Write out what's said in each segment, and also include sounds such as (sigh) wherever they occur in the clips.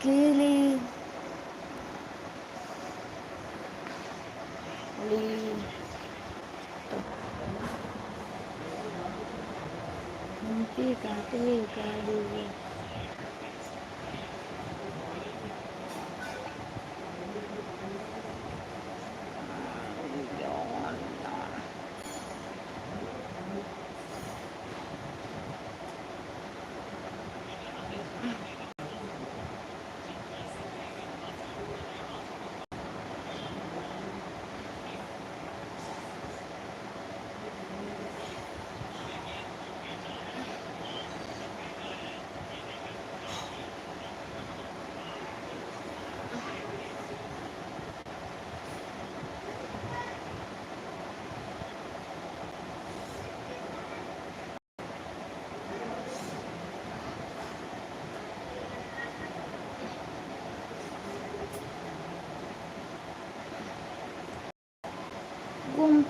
ગેલી ઓલી ઘૂમતી કાંટે ગાડી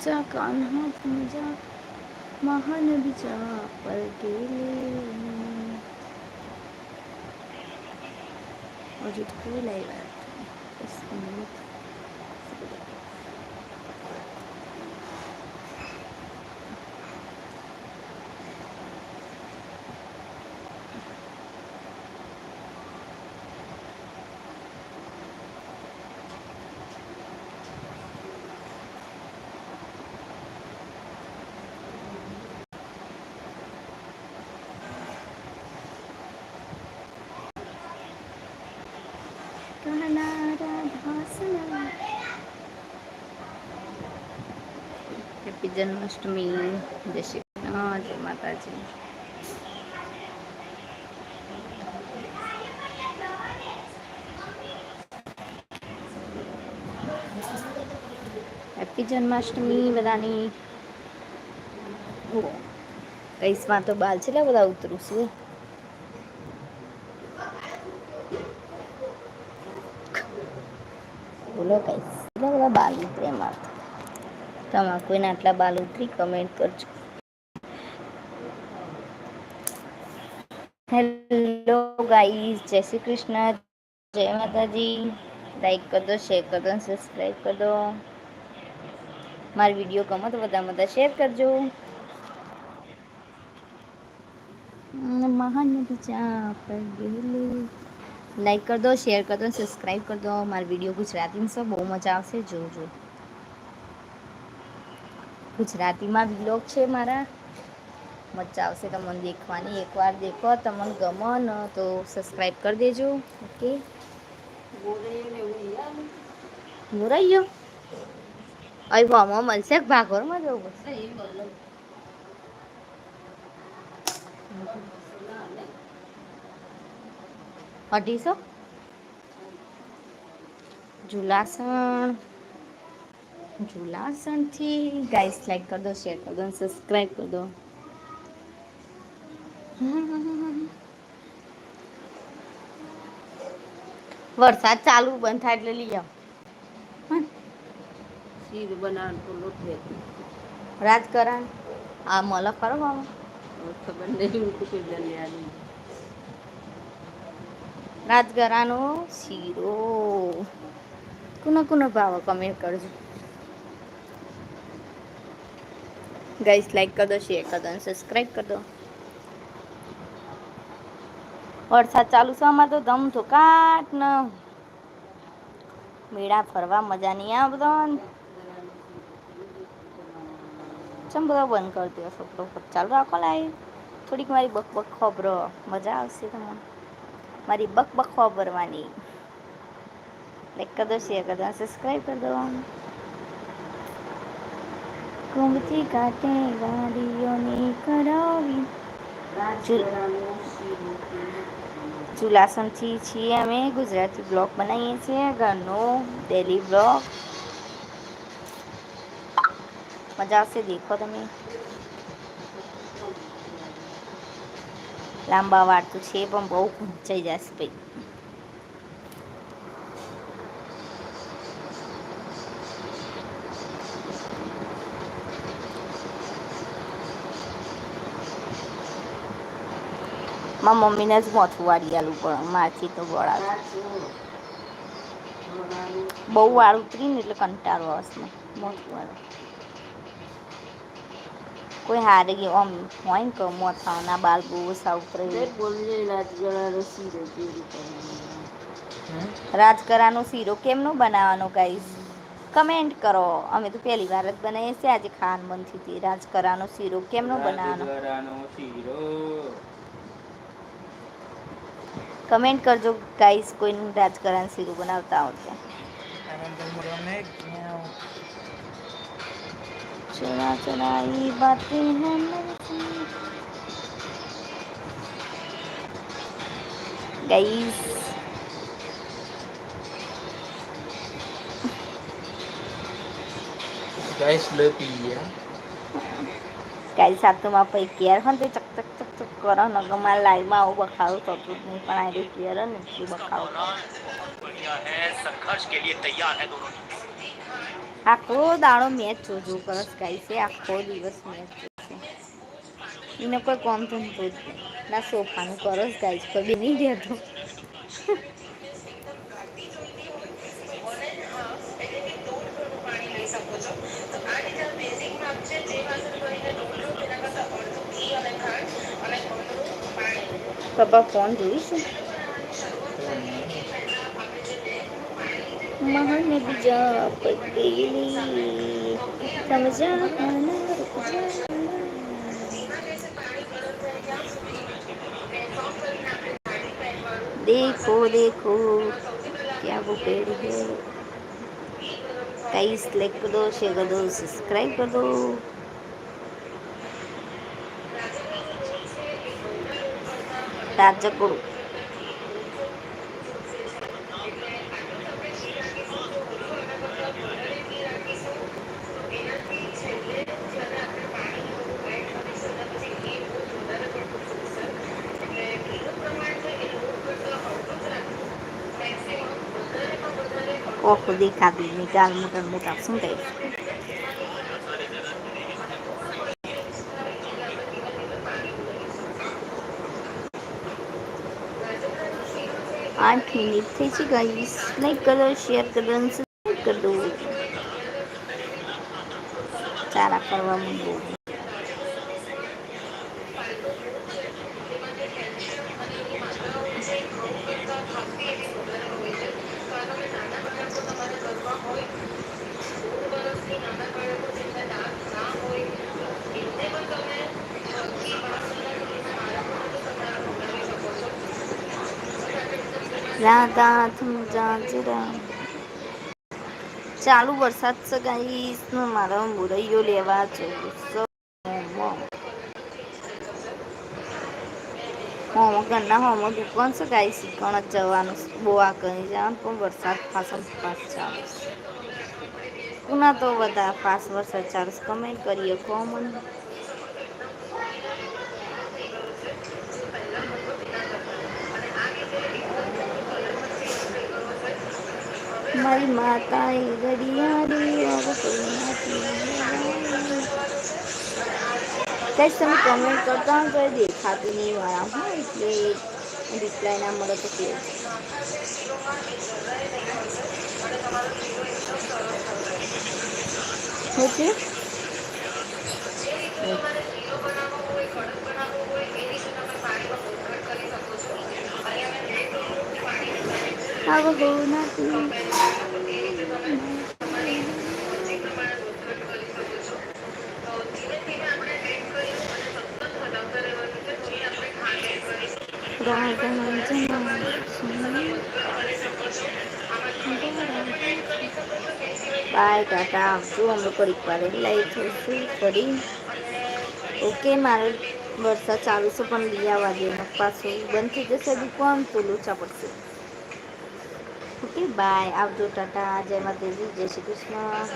कडचा कान्हा तुझ्या महानदीच्या पर गेले अजित फुल आहे હેપી જન્માષ્ટમી જય શ્રી કૃષ્ણ જય માતાજી હેપી જન્માષ્ટમી બધાની કઈસમાં તો બાલ છે બધા ઉતરું છું બોલો કઈસ એટલા બધા બાલ ઉતરે મારતા તમારા કોઈને આટલા બાલ ઉતરી કમેન્ટ કરજો. હેલો ગાઈસ જય શ્રી કૃષ્ણ. જય માતાજી. લાઈક કરી દો શેર કરી દો સબસ્ક્રાઈબ કરી. દો મારી વીડિયો ગમે તો બધા બધા શેર કરજો. મહાનદી ચા પર ગયેલી લાઈક કરી દો શેર કરી દો સબસ્ક્રાઈબ કરી દો મારા વીડિયો ગુજરાતીમાં છે બહુ મજા આવશે જોજો। ગુજરાતીમાં બ્લોગ છે મારા। મજા આવશે તમને દેખવાની. એકવાર દેખો, તમને ગમો ન, તો સબસ્ક્રાઈબ કરી દેજો. ઓકે મોરાઈ ગયો અહીં ભાવમાં મળશે? ભાગોરમાં જવું પડશે? અઢીસો? જુલાસણ. જુલાસણથી ગાઈસ લાઈક કરી દો શેર કરી દો સબસ્ક્રાઈબ કરી દો. વરસાદ ચાલુ બંધ થાય એટલે લઈ આવ. શીર બનાવવાનું લોટ રાજકરણ આ મલ કરો ખબર નહીં રાજગરાનો શીરો. કુનો કુનો ભાવ કમેન્ટ કરજો. ગાઈસ લાઈક કરી દો શેર કરી દો અને સબસ્ક્રાઈબ કરી. દો વરસાદ ચાલુ છે અમારે તો ધમ કાટ ન. મેળા ફરવા મજા નહીં આવે બધા ચમ બધા બંધ કરી દો, છોકરો ચાલુ રાખો લાઈ થોડીક મારી બક બક ખબરો મજા આવશે તમને. મારી બક બખવા ભરવાની. લાઈક કરી દો શેર કરી. દો સબસ્ક્રાઈબ કરી દો કુંભથી કાંઠે ગાડીઓની કરાવી ચુલાસમથી છીએ અમે. ગુજરાતી બ્લોગ બનાવીએ છીએ. ઘરનો ડેલી બ્લોગ. મજા આવશે દેખો તમે. લાંબા વાળ તો છે, પણ બહુ ઊંચાઈ જશે ભાઈ. મારા મમ્મીને જ મોથું વાળી આલું પણ મારથી તો ગળા બહુ વાળ ઉતરી ને એટલે કંટાળો આવશે મોથું વાળું કોઈ હારે ગયો આમ હોય ને કે મોથાના બાલ બહુ બોલજે રાજગરાનું શીરું કેમનો બનાવવાનો ગાઈસ કમેન્ટ કરો. અમે તો પહેલી વાર જ બનાવીએ છીએ. આજે ખાન મનથી રાજકરાનો શીરો કેમનો બનાવવાનો? શીરો. કમેન્ટ કરજો ગાઈસ કોઈનું રાજકરાનો શીરો બનાવતા આવડે. ચલા ચલા ये बातें हैं ગાઈસ ગાઈસ લો પી ગયા ગાઈસ આ તો મારા પૈ કેર હોય ને તો ચક ચક ચક ચક કરો ને કે મારા લાઈવમાં આવું બખાડું થતું જ નહીં પણ આ રહ્યું કેર ને એટલું બખાડું बढ़िया है संघर्ष के लिए तैयार है दोनों આખો દાડો મેચ જોજો કરસ ગાય છે આખો દિવસ મેચ જોશે. એને કોઈ કોમ તો નહીં. ના સોફાનું કરસ ગાઈ કોઈ બી નહીં રહેતો (laughs) પપ્પા ફોન જોઈશું મહાન બીજા પટેલી સમજા देखो देखो क्या वो पेड़ है गाइस लाइक कर दो शेयर कर दो सब्सक्राइब कर दो રાજકોડ ઓખો દેખાતી નહીં ગાલ મોટા મોટા શું થાય આઠ મિનિટ થઈ છે ગાઈસ લાઈક કરો શેર કરો અને સબસ્ક્રાઈબ કરી દો ચારા કરવા માંડો રાધા તું જાજરા ચાલુ વરસાદ છે નો મારા મુરૈયો લેવા જવું હોમ ઘરના હોમ દુકાન સગાઈ શીખણ જ જવાનું બોવા કરી જવાનું, પણ વરસાદ પાછળ પાસ ચાલુ પુના તો બધા પાસ વરસાદ ચાલુ કમેન્ટ કરીએ કોમન મારી માતા એ કોઈ તમે કમેન્ટ કરતા હોય તો દેખાતું નહીં વાળા હા એટલે રિપ્લાય ના મળે તો કે ઓકે હવે બહુ નથી. બાય ટાટા આવજો અમે ઘડીક વાર લઈ જઈશું ફરી ઓકે મારે વરસાદ ચાલુ છે, પણ દે. ને પાછું બંધ થઈ જશે દુકાન તો લોચા પડશે. ઓકે બાય આવજો ટાટા જય માતાજી. જય શ્રી કૃષ્ણ.